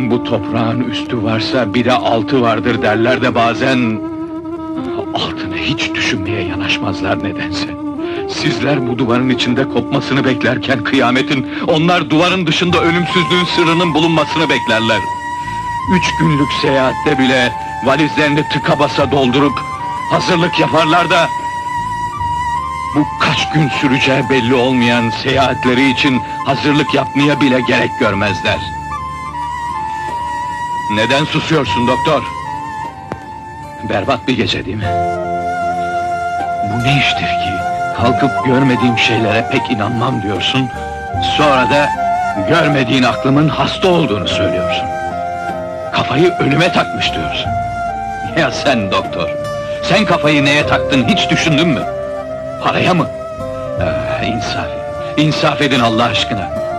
Bu toprağın üstü varsa bir de altı vardır derler de bazen... Altını hiç düşünmeye yanaşmazlar nedense. Sizler bu duvarın içinde kopmasını beklerken kıyametin... Onlar duvarın dışında ölümsüzlüğün sırrının bulunmasını beklerler. Üç günlük seyahatte bile valizlerini tıka basa doldurup... Hazırlık yaparlar da... Bu kaç gün süreceği belli olmayan seyahatleri için hazırlık yapmaya bile gerek görmezler. Neden susuyorsun doktor? Berbat bir gece değil mi? Bu ne iştir ki? Kalkıp görmediğim şeylere pek inanmam diyorsun. Sonra da görmediğin aklımın hasta olduğunu söylüyorsun. Kafayı ölüme takmış diyorsun. Ya sen doktor, sen kafayı neye taktın hiç düşündün mü? Paraya mı? Ah, insaf, insaf edin Allah aşkına.